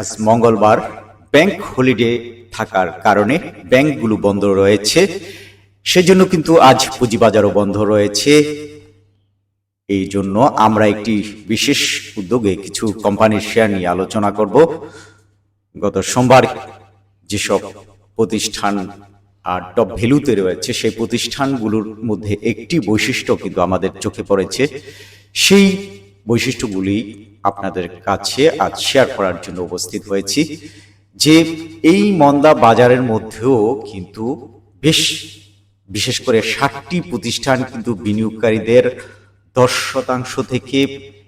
আজ মঙ্গলবার bank holiday থাকার কারণে ব্যাংকগুলো বন্ধ রয়েছে। সেজন্য কিন্তু আজ পুঁজিবাজারও বন্ধ রয়েছে। এই জন্য আমরা একটি বিশেষ উদ্যোগে কিছু কোম্পানির শেয়ার নিয়ে আলোচনা করব। গত সোমবার যেসব প্রতিষ্ঠান আর টপ ভ্যালুতে রয়েছে, সেই প্রতিষ্ঠানগুলোর মধ্যে একটি বৈশিষ্ট্য কিন্তু আমাদের চোখে পড়েছে। সেই বৈশিষ্ট্যগুলি আপনাদের কাছে আজ শেয়ার করার জন্য উপস্থিত হয়েছি, যে এই মন্দা বাজারের মধ্যেও কিন্তু বেশ, বিশেষ করে ষাটটি প্রতিষ্ঠান কিন্তু বিনিয়োগকারীদের দশ শতাংশ থেকে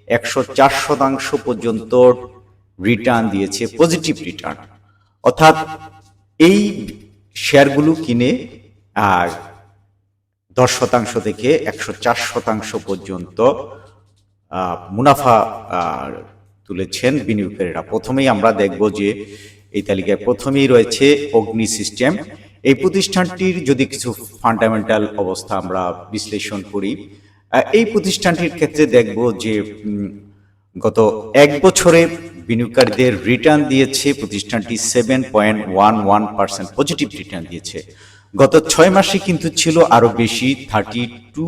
একশো চার শতাংশ পর্যন্ত রিটার্ন দিয়েছে পজিটিভ রিটার্ন অর্থাৎ এই শেয়ারগুলো কিনে আর দশ শতাংশ থেকে একশো চার শতাংশ পর্যন্ত মুনাফা তুলেছেন বিনিয়োগকারীরা। প্রথমেই আমরা দেখব যে এই তালিকায় প্রথমেই রয়েছে অগ্নি সিস্টেম। এই প্রতিষ্ঠানটির যদি কিছু ফান্ডামেন্টাল অবস্থা আমরা বিশ্লেষণ করি এই প্রতিষ্ঠানটির ক্ষেত্রে দেখব যে গত এক বছরে বিনিয়োগকারীদের রিটার্ন দিয়েছে প্রতিষ্ঠানটি seven point one one percent positive return দিয়েছে। গত ছয় মাসে কিন্তু ছিল আরও বেশি thirty two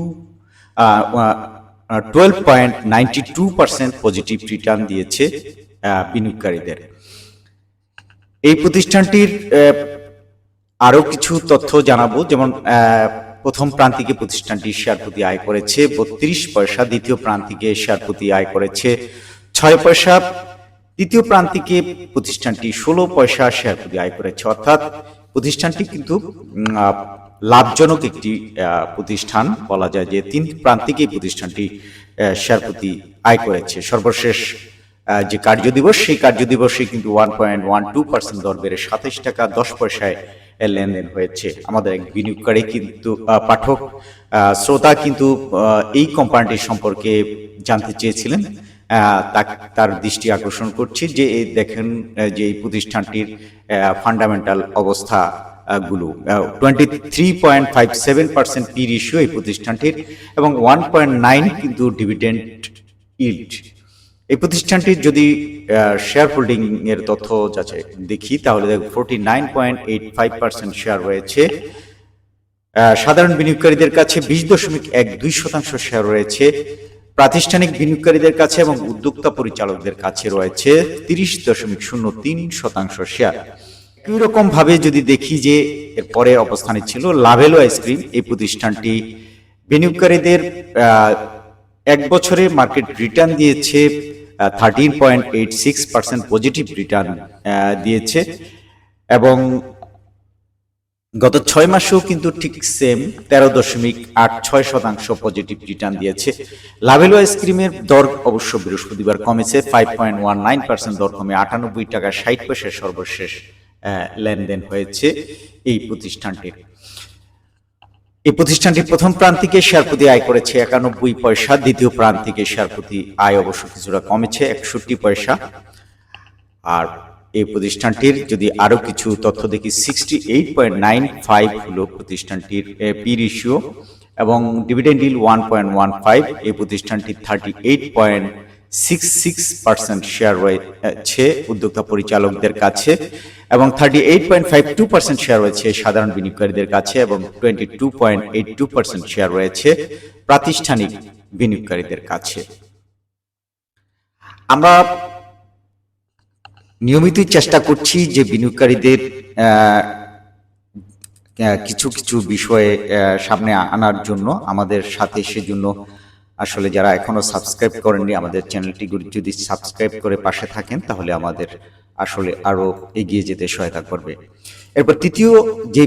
twelve point ninety two percent positive return দিয়েছে বিনিয়োগকারীদের। এই প্রতিষ্ঠানটির আহ, আরও কিছু তথ্য জানাব যেমন প্রথম প্রান্তিকে প্রতিষ্ঠানটি শেয়ার প্রতি আয় করেছে বত্রিশ পয়সা দ্বিতীয় প্রান্তিকে শেয়ার প্রতি আয় করেছে ছয় পয়সা তৃতীয় প্রান্তিকে প্রতিষ্ঠানটি ষোলো পয়সা শেয়ার প্রতি আয় করেছে। অর্থাৎ প্রতিষ্ঠানটি কিন্তু লাভজনক একটি প্রতিষ্ঠান বলা যায় যে তিন প্রান্তিক এই প্রতিষ্ঠানটি শেয়ার প্রতি আয় করেছে। সর্বশেষ যে কার্য দিবস, সেই কার্য দিবসে কিন্তু one point one two percent দর বেড়ে সাতাইশ টাকা দশ পয়সায় লেনদেন হয়েছে। আমাদের এক বিনিয়োগকারী কিন্তু পাঠক শ্রোতা কিন্তু এই কোম্পানিটির সম্পর্কে জানতে চেয়েছিলেন। তার দৃষ্টি আকর্ষণ করছি যে দেখেন যে এই প্রতিষ্ঠানটির ফান্ডামেন্টাল অবস্থা গুলো twenty three point five seven percent P ratio এই প্রতিষ্ঠানটির এবং ওয়ান পয়েন্ট নাইন কিন্তু ডিভিডেন্ড ইল্ড এই প্রতিষ্ঠানটির যদি শেয়ার হোল্ডিং এর তথ্য যাচ্ছে দেখি, তাহলে forty nine point eight five percent share রয়েছে। সাধারণ বিনিয়োগকারীদের কাছে বিশ দশমিক এক দুই শতাংশ শেয়ার রয়েছে। প্রাতিষ্ঠানিক বিনিয়োগকারীদের কাছে এবং উদ্যোক্তা পরিচালকদের কাছে রয়েছে তিরিশ দশমিক শূন্য তিন শতাংশ শেয়ার একই রকম ভাবে যদি দেখি যে এর পরে অবস্থানে ছিল, লাভেলো আইসক্রিম এই প্রতিষ্ঠানটি বিনিয়োগকারীদের এক বছরে মার্কেট রিটার্ন দিয়েছে thirteen point eight six percent positive return দিয়েছে এবং গত ছয় মাসেও কিন্তু ঠিক সেম তেরো দশমিক আট ছয় শতাংশ পজিটিভ রিটার্ন দিয়েছে। লাভেলো আইসক্রিমের দর অবশ্য বৃহস্পতিবার কমেছে five point one nine percent দর কমে আটানব্বই টাকা, ষাট পয়সার সর্বশেষ। লেনদেন হয়েছে এই প্রতিষ্ঠানটির। এই প্রতিষ্ঠানটি প্রথম প্রান্তিকে শেয়ার প্রতি আয় করেছে একানব্বই পয়সা, দ্বিতীয় প্রান্তিকে শেয়ার প্রতি আয় অবশ্য কিছুটা কমেছে, একষট্টি পয়সা। আর এই প্রতিষ্ঠানটির যদি আরও কিছু তথ্য দেখি sixty eight point nine five হলো প্রতিষ্ঠানটির পি রেশিও এবং dividend yield one point one five এই প্রতিষ্ঠানটি thirty eight point six share রয়েছে উদ্যোক্তা পরিচালকদের কাছে এবং thirty eight point five two percent share রয়েছে সাধারণ বিনিয়োগকারীদের কাছে এবং টোয়েন্টি শেয়ার রয়েছে প্রাতিষ্ঠানিক বিনিয়োগকারীদের কাছে। আমরা নিয়মিতই চেষ্টা করছি যে বিনিয়োগকারীদের কিছু কিছু বিষয়ে সামনে আনার জন্য, আমাদের সাথে সেজন্য আসলে যারা এখনও সাবস্ক্রাইব করেননি, আমাদের চ্যানেলটি যদি সাবস্ক্রাইব করে পাশে থাকেন, তাহলে আমাদের আসলে আরও এগিয়ে যেতে সহায়তা করবে। এরপর তৃতীয় যে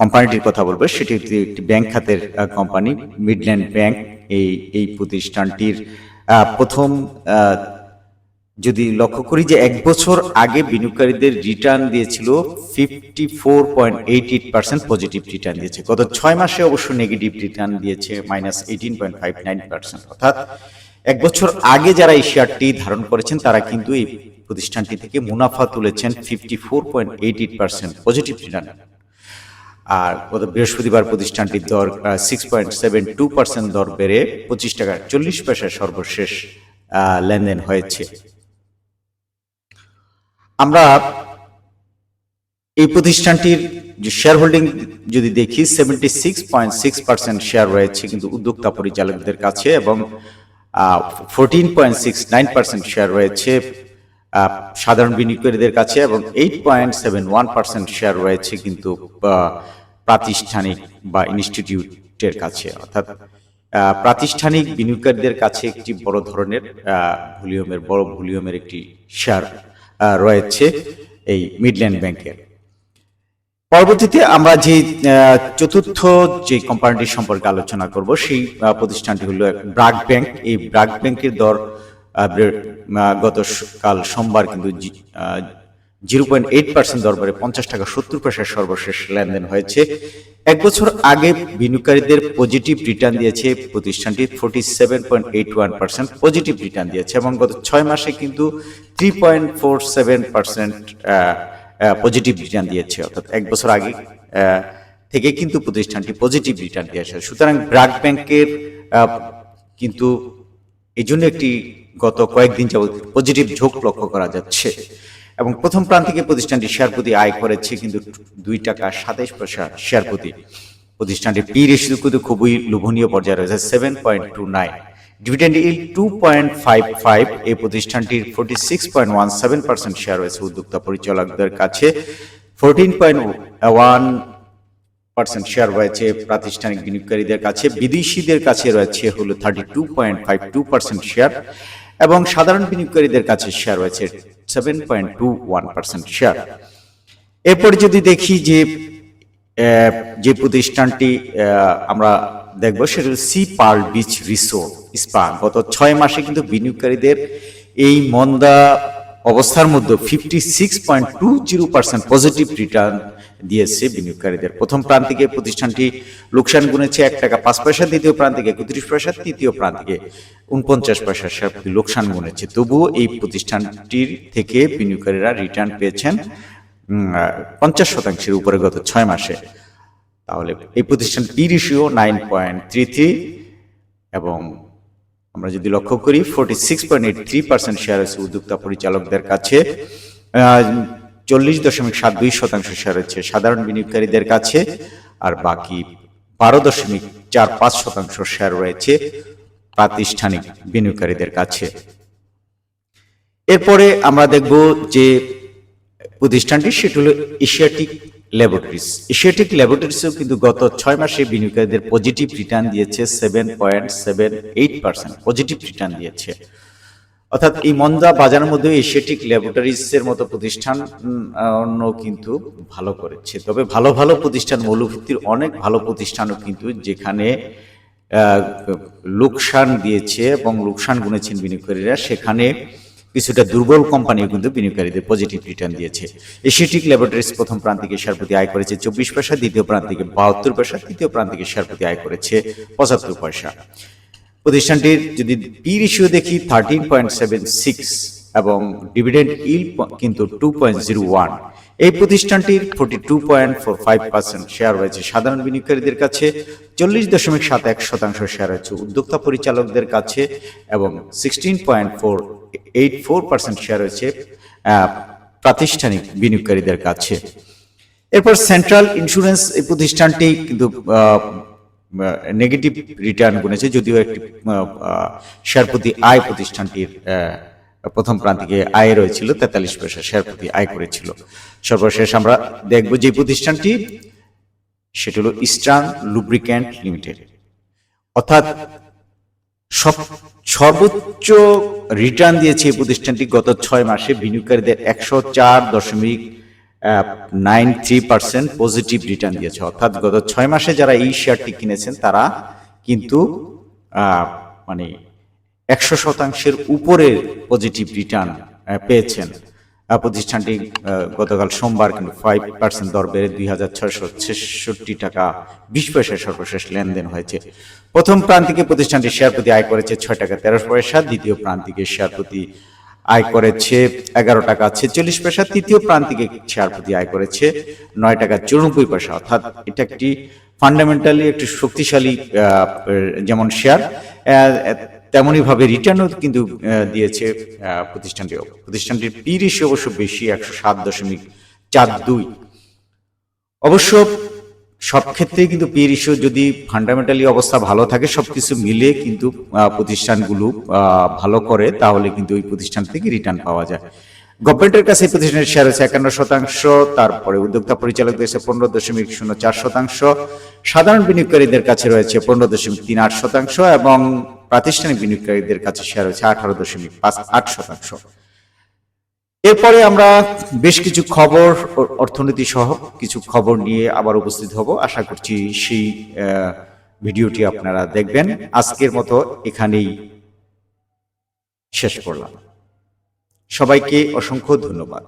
কোম্পানিটির কথা বলব, সেটি একটি ব্যাংক খাতের কোম্পানি মিডল্যান্ড ব্যাংক এই এই প্রতিষ্ঠানটির প্রথম যদি লক্ষ্য করি যে এক বছর আগে বিনিয়োগকারীদের রিটার্ন দিয়েছিল fifty four point eight eight percent positive return দিয়েছে। গত ছয় মাসে অবশ্য নেগেটিভ রিটার্ন দিয়েছে minus eighteen point five nine percent অর্থাৎ এক বছর আগে যারা এই শেয়ারটি ধারণ করেছেন, তারা কিন্তু এই প্রতিষ্ঠানটি থেকে মুনাফা তুলেছেন fifty four point eight eight percent positive return আর গত বৃহস্পতিবার প্রতিষ্ঠানটির দর six point seven two percent দর বেড়ে পঁচিশ টাকা চল্লিশ পয়সার সর্বশেষ লেনদেন হয়েছে। আমরা এই প্রতিষ্ঠানটির যে শেয়ার হোল্ডিং যদি দেখি seventy six point six percent share রয়েছে কিন্তু উদ্যোক্তা পরিচালকদের কাছে এবং fourteen point six nine percent share রয়েছে সাধারণ বিনিয়োগকারীদের কাছে এবং eight point seven one percent share রয়েছে কিন্তু প্রাতিষ্ঠানিক বা ইনস্টিটিউটের কাছে। অর্থাৎ প্রাতিষ্ঠানিক বিনিয়োগকারীদের কাছে একটি বড় ধরনের ভলিউমের, বড় ভলিউমের একটি শেয়ার রয়েছে এই মিডল্যান্ড ব্যাংকের পরবর্তীতে আমরা যে চতুর্থ যে কোম্পানিটি সম্পর্কে আলোচনা করব, সেই প্রতিষ্ঠানটি হলো ব্রাক ব্যাংক। এই ব্রাক ব্যাংকের দর গতকাল গত কাল সোমবার কিন্তু জিরো পয়েন্ট এইট পার্সেন্ট দরবারে পঞ্চাশ টাকা, সত্তর পয়সার সর্বশেষ লেনদেন হয়েছে। এক বছর আগে বিনিয়োগকারীদের পজিটিভ রিটার্ন দিয়েছে প্রতিষ্ঠানটি forty seven point eight one percent positive return দিয়েছে এবং গত ছয় মাসে কিন্তু three point four seven percent positive return দিয়েছে। অর্থাৎ এক বছর আগে থেকে কিন্তু প্রতিষ্ঠানটি পজিটিভ রিটার্ন দিয়েছে। সুতরাং ব্রাক ব্যাংকের কিন্তু এই জন্য একটি গত কয়েকদিন যাবত পজিটিভ ঝোঁক লক্ষ্য করা যাচ্ছে। এবং প্রথম প্রান্তিকে প্রতিষ্ঠানটি শেয়ার প্রতি আয় করেছে কিন্তু দুই টাকা সাতাইশ পয়সা শেয়ার প্রতি প্রতিষ্ঠানটি পি রেশিও কিন্তু খুবই লোভনীয় পর্যায়ে রয়েছে seven point two nine dividend yield two point five five এই প্রতিষ্ঠানটির forty six point one seven percent share রয়েছে উদ্যোক্তা পরিচালকদের কাছে। Fourteen point one percent share রয়েছে প্রাতিষ্ঠানিক বিনিয়োগকারীদের কাছে। বিদেশিদের কাছে রয়েছে হলো thirty two point five two percent share এবং সাধারণ বিনিয়োগকারীদের কাছে শেয়ার রয়েছে seven point two one percent share এরপর যদি দেখি যে যে প্রতিষ্ঠানটি আমরা দেখব, সেটা Sea Pearl Beach Resort Spa গত ছয় মাসে কিন্তু বিনিয়োগকারীদের এই মন্দা অবস্থার মধ্যে fifty six point two zero percent positive return দিয়েছে বিনিয়োগকারীদের। প্রথম প্রান্তিকে প্রতিষ্ঠানটি লোকসান গুনেছে এক টাকা পাঁচ পয়সা, দ্বিতীয় প্রান্তিকে একত্রিশ পয়সা, তৃতীয় প্রান্তিকে উনপঞ্চাশ পয়সা লোকসান গুনেছে। তবুও এই প্রতিষ্ঠানটির থেকে বিনিয়োগকারীরা রিটার্ন পেয়েছেন পঞ্চাশ শতাংশের উপরে গত ছয় মাসে। তাহলে এই প্রতিষ্ঠান P ratio nine point three three এবং আমরা যদি লক্ষ্য করি forty six point eight three percent share আছে উদ্যোক্তা পরিচালকদের কাছে চল্লিশ দশমিক সাত দুই শতাংশ শেয়ার হচ্ছে সাধারণ বিনিয়োগকারীদের কাছে, আর বাকি বারো দশমিক চার পাঁচ শতাংশ শেয়ার রয়েছে প্রাতিষ্ঠানিক বিনিয়োগকারীদের কাছে। এরপরে আমরা দেখব যে প্রতিষ্ঠানটি সেটি হলো এশিয়াটিক ল্যাবরেটরিজ। এশিয়াটিক ল্যাবরেটরিজও কিন্তু গত ছয় মাসে বিনিয়োগকারীদের পজিটিভ রিটার্ন দিয়েছে seven point seven eight percent, positive return দিয়েছে। অর্থাৎ এই মন্দা বাজারের মধ্যে এশিয়াটিক ল্যাবরেটরিজের মতো প্রতিষ্ঠান অন্য কিন্তু ভালো করেছে। তবে ভালো ভালো প্রতিষ্ঠান, মৌলভিত্তির অনেক ভালো প্রতিষ্ঠানও কিন্তু যেখানে লোকসান দিয়েছে এবং লোকসান গুনেছেন বিনিয়োগকারীরা, সেখানে কিছুটা দুর্বল কোম্পানিও কিন্তু বিনিয়োগকারীদের পজিটিভ রিটার্ন দিয়েছে। এশিয়াটিক ল্যাবরেটরিজ প্রথম প্রান্তিকে শেয়ার প্রতি আয় করেছে চব্বিশ পয়সা, দ্বিতীয় প্রান্তিকে বাহাত্তর পয়সা, তৃতীয় প্রান্তিকে শেয়ার প্রতি আয় করেছে পঁচাত্তর পয়সা। প্রতিষ্ঠানটির যদি পি রেশিও দেখি থার্টিন পয়েন্ট সেভেন সিক্স এবং ডিভিডেন্ড ইল কিন্তু টু পয়েন্ট জিরো ওয়ান এই প্রতিষ্ঠানটির forty two point four five percent share রয়েছে সাধারণ বিনিয়োগকারীদের কাছে, চল্লিশ দশমিক সাত এক শতাংশ শেয়ার রয়েছে উদ্যোক্তা পরিচালকদের কাছে এবং sixteen point four eight four percent share রয়েছে প্রাতিষ্ঠানিক বিনিয়োগকারীদের কাছে। এরপর সেন্ট্রাল ইন্স্যুরেন্স এই প্রতিষ্ঠানটি কিন্তু নেগেটিভ রিটার্ন গুনেছে, যদিও একটি শেয়ার প্রতি আয় প্রতিষ্ঠানটির প্রথম প্রান্তিকে আয় রয়েছিল, তেতাল্লিশ পয়সা শেয়ার প্রতি আয় করেছিল। সর্বশেষ আমরা দেখব যে প্রতিষ্ঠানটি, সেটি হলো ইস্টার্ন লুব্রিক্যান্ট লিমিটেড অর্থাৎ সব, সর্বোচ্চ রিটার্ন দিয়েছে এই প্রতিষ্ঠানটি গত ছয় মাসে, বিনিয়োগকারীদের একশো চার দশমিক nine three percent positive return দিয়েছে। অর্থাৎ গত ছয় মাসে যারা এই শেয়ারটি কিনেছেন, তারা কিন্তু মানে একশো শতাংশের উপরে পজিটিভ রিটার্ন পেয়েছেন। প্রতিষ্ঠানটি গতকাল সোমবার কিন্তু ফাইভ পার্সেন্ট দর বেড়ে দুই হাজার ছয়শো ছেষট্টি টাকা, বিশ পয়সা সর্বশেষ লেনদেন হয়েছে। প্রথম প্রান্তিকে প্রতিষ্ঠানটি শেয়ার প্রতি আয় করেছে ছয় টাকা তেরো পয়সা, দ্বিতীয় প্রান্তিকে শেয়ার প্রতি আয় করেছে এগারো টাকা ছেচল্লিশ পয়সা। তৃতীয় প্রান্তিকে শেয়ার প্রতি আয় করেছে নয় টাকা চুরানব্বই পয়সা। অর্থাৎ এটা একটি ফান্ডামেন্টালি একটি শক্তিশালী যেমন শেয়ার তেমনইভাবে রিটার্নও কিন্তু দিয়েছে প্রতিষ্ঠানটি প্রতিষ্ঠানটির পি অবশ্য বেশি, একশো সাত দশমিক চার দুই। অবশ্য সব ক্ষেত্রেই কিন্তু পি রেশিও যদি ফান্ডামেন্টালি অবস্থা ভালো থাকে, সবকিছু মিলে কিন্তু প্রতিষ্ঠানগুলো ভালো করে, তাহলে কিন্তু ওই প্রতিষ্ঠান থেকে রিটার্ন পাওয়া যায়। গভর্নমেন্টের কাছে প্রতিষ্ঠানের শেয়ার হচ্ছে একান্ন শতাংশ, তারপরে উদ্যোক্তা পরিচালক দেশে পনেরো দশমিক শূন্য চার শতাংশ, সাধারণ বিনিয়োগকারীদের কাছে রয়েছে পনেরো দশমিক তিন আট শতাংশ, এবং প্রাতিষ্ঠানিক বিনিয়োগকারীদের কাছে শেয়ার হচ্ছে আঠারো দশমিক পাঁচ আট শতাংশ। এরপরে আমরা বেশ কিছু খবর, অর্থনীতি সহ কিছু খবর নিয়ে আবার উপস্থিত হব। আশা করছি সেই ভিডিওটি আপনারা দেখবেন। আজকের মতো এখানেই শেষ করলাম। সবাইকে অসংখ্য ধন্যবাদ।